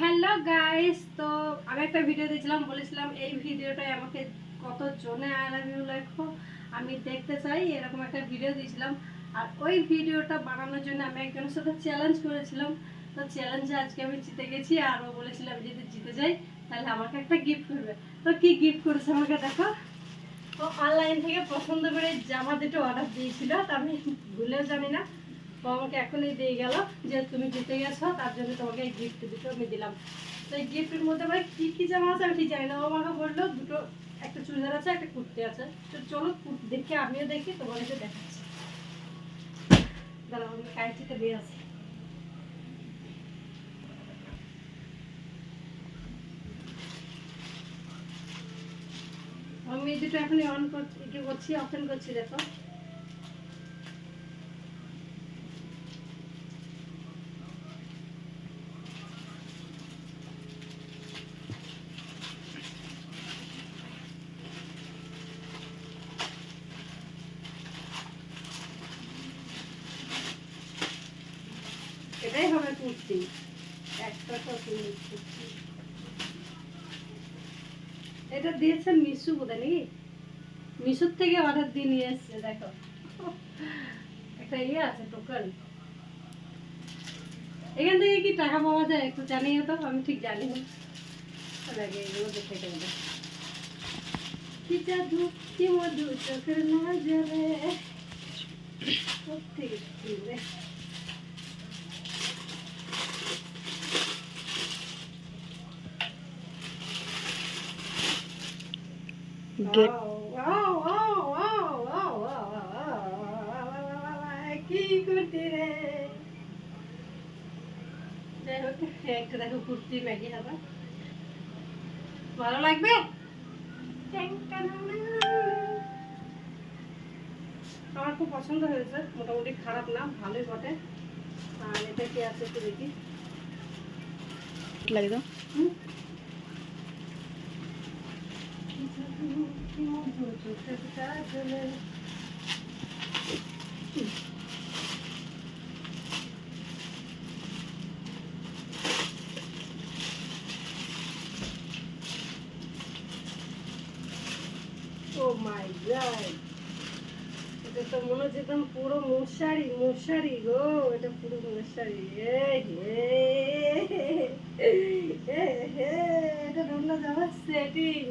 Hello guys তো আমি একটা ভিডিও দিয়েছিলাম, বলেছিলাম এই ভিডিওটাই আমাকে কত জনে আই লাভ ইউ লেখো, আমি দেখতে চাই, এরকম একটা ভিডিও দিয়েছিলাম। আর ওই ভিডিওটা বানানোর জন্য আমি একজনের সাথে চ্যালেঞ্জ করেছিলাম। তো চ্যালেঞ্জে আজকে আমি জিতে গেছি, আর ও যদি জিতে যাই, তাহলে আমাকে একটা গিফট করবে। তো কি গিফট করেছে আমাকে দেখো। ও অনলাইন থেকে পছন্দ করে জামা দুটো অর্ডার দিয়েছিল, তা আমি ভুলেও জানি না। আমাকে এখনই দিয়ে গেল যে তুমি জিতে গেছো, তার জন্য তোমাকে এই গিফট দুটো আমি দিলাম। তো এই গিফটের মধ্যে ভাই কী কী জামা আছে আমি ঠিক জানি না। ও আমাকে বলল, দুটো, একটা চুড়িদার আছে, একটা কুর্তি আছে। তো চলো কুর্তি দেখে, আমিও দেখি, তোমাদেরকে দেখাচ্ছি। দাঁড়াও, আমি কাইটিতে দিয়ে আসি। আমি দুটো এখনই অন করছি করছি করছি, দেখো। এটাই একটা তো এটা দিয়েছে মিশু বোধহয় নাকি? মিশুর থেকে অর্ডার দিয়ে নিয়ে এসছে, দেখো। একটা ইয়ে আছে, টোকেন। এখান থেকে কি টাকা পাওয়া যায় একটু জানিও তো আমি ঠিক জানি না। লাগে এগুলো দেখে কেমন কি সত্যি গেট কি করতে রে যাই হোক একটা দেখো কুর্তি ম্যাগি হবে ভালো লাগবে আমার খুব পছন্দ হয়েছে মোটামুটি খারাপ না ভালোই বটে আর এটা কি আছে একটু দেখি লাগে Oh my God! এটা তো মনে হচ্ছে পুরো মশারি মশারি গো। এটা পুরো মশারি। এটা ঢুকলো যাওয়া সেটিং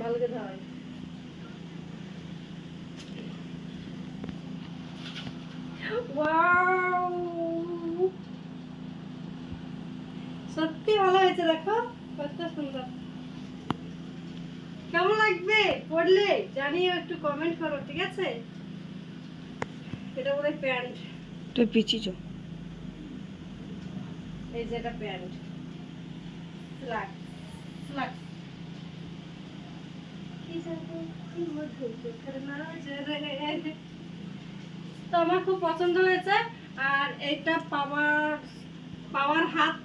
ভালো করে হয়। সত্যি ভালো হয়েছে দেখো। কত সুন্দর। কেমন লাগবে? পড়লে জানিও একটু কমেন্ট করো ঠিক আছে? এটা বোধহয় প্যান্ট। তুই পিছিয়েছ এই যে এটা প্যান্ট। স্লাক স্লাক কি জানো কি মধু চোখের নজরে। তো আমার খুব পছন্দ হয়েছে, আর এটা পাওয়ার পাওয়ার হাত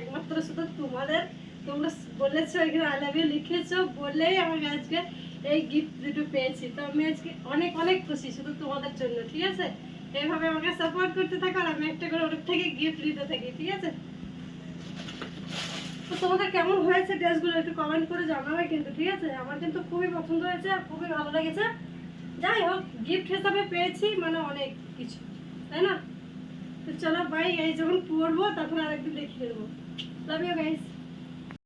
একমাত্র শুধু তোমাদের। তোমরা বলেছ এখানে আই লাভ ইউ লিখেছো বলেই আমাকে আজকে এই গিফট দুটো পেয়েছি। তো আমি আজকে অনেক অনেক খুশি শুধু তোমাদের জন্য, ঠিক আছে? এইভাবে আমাকে সাপোর্ট করতে থাকো আর আমি একটা করে ওদের থেকে গিফট দিতে থাকি, ঠিক আছে? তো তোমাদের কেমন হয়েছে ড্রেসগুলো একটু কমেন্ট করে জানাবে কিন্তু, ঠিক আছে? আমার কিন্তু খুবই পছন্দ হয়েছে আর খুবই ভালো লেগেছে। যাই হোক গিফট হিসাবে পেয়েছি মানে অনেক কিছু, তাই না? তো চলো ভাই এই যখন পরবো, তখন আরেকদিন দেখিয়ে দেবো। Love you guys